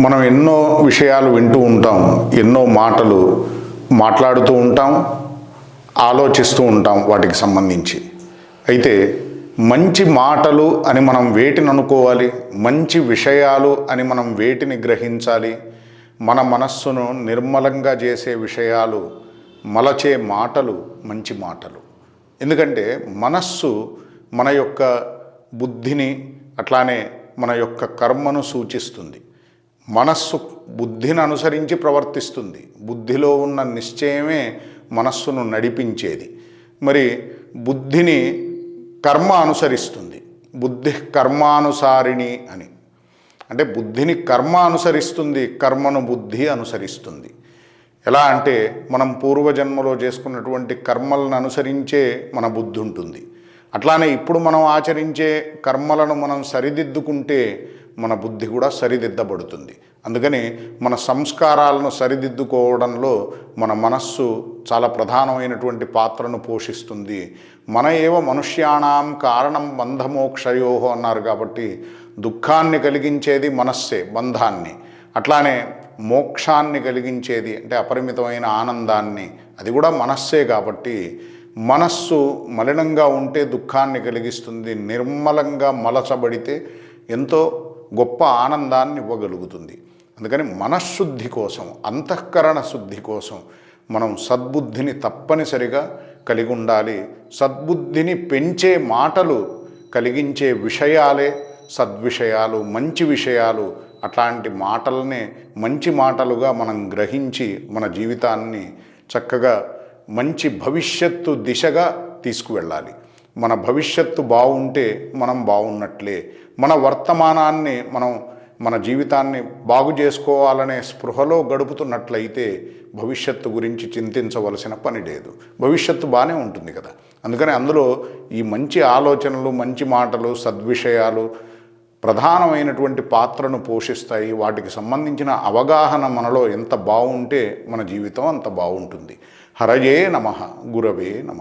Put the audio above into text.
మనం ఎన్నో విషయాలు వింటూ ఉంటాం ఎన్నో మాటలు మాట్లాడుతూ ఉంటాం ఆలోచిస్తూ ఉంటాం వాటికి సంబంధించి. అయితే మంచి మాటలు అని మనం వేటిని అనుకోవాలి మంచి విషయాలు అని మనం వేటిని గ్రహించాలి మన మనస్సును నిర్మలంగా చేసే విషయాలు మలచే మాటలు మంచి మాటలు. ఎందుకంటే మనస్సు మన యొక్క బుద్ధిని అట్లానే మన యొక్క కర్మను సూచిస్తుంది. మనస్సు బుద్ధిని అనుసరించి ప్రవర్తిస్తుంది. బుద్ధిలో ఉన్న నిశ్చయమే మనస్సును నడిపించేది. మరి బుద్ధిని కర్మ అనుసరిస్తుంది. బుద్ధి కర్మానుసారిణి అని. అంటే బుద్ధిని కర్మ అనుసరిస్తుంది కర్మను బుద్ధి అనుసరిస్తుంది. ఎలా అంటే మనం పూర్వజన్మలో చేసుకున్నటువంటి కర్మలను అనుసరించే మన బుద్ధి ఉంటుంది. అట్లానే ఇప్పుడు మనం ఆచరించే కర్మలను మనం సరిదిద్దుకుంటే మన బుద్ధి కూడా సరిదిద్దబడుతుంది. అందుకని మన సంస్కారాలను సరిదిద్దుకోవడంలో మన మనస్సు చాలా ప్రధానమైనటువంటి పాత్రను పోషిస్తుంది. మన ఏవ మనుష్యాణం కారణం బంధమోక్షయోహో అన్నారు కాబట్టి దుఃఖాన్ని కలిగించేది మనస్సే బంధాన్ని. అట్లానే మోక్షాన్ని కలిగించేది అంటే అపరిమితమైన ఆనందాన్ని అది కూడా మనస్సే కాబట్టి మనస్సు మలినంగా ఉంటే దుఃఖాన్ని కలిగిస్తుంది నిర్మలంగా మలచబడితే ఎంతో గొప్ప ఆనందాన్ని ఇవ్వగలుగుతుంది. అందుకని మనశ్శుద్ధి కోసం అంతఃకరణ శుద్ధి కోసం మనం సద్బుద్ధిని తప్పనిసరిగా కలిగి ఉండాలి. సద్బుద్ధిని పెంచే మాటలు కలిగించే విషయాలే సద్విషయాలు మంచి విషయాలు. అట్లాంటి మాటలనే మంచి మాటలుగా మనం గ్రహించి మన జీవితాన్ని చక్కగా మంచి భవిష్యత్తు దిశగా తీసుకువెళ్ళాలి. మన భవిష్యత్తు బాగుంటే మనం బాగున్నట్లే. మన వర్తమానాన్ని మనం మన జీవితాన్ని బాగు చేసుకోవాలనే స్పృహలో గడుపుతున్నట్లయితే భవిష్యత్తు గురించి చింతించవలసిన పని లేదు. భవిష్యత్తు బాగానే ఉంటుంది కదా. అందుకని అందులో ఈ మంచి ఆలోచనలు మంచి మాటలు సద్విషయాలు ప్రధానమైనటువంటి పాత్రను పోషిస్తాయి. వాటికి సంబంధించిన అవగాహన మనలో ఎంత బాగుంటే మన జీవితం అంత బాగుంటుంది. హరయే నమ గురవే నమ.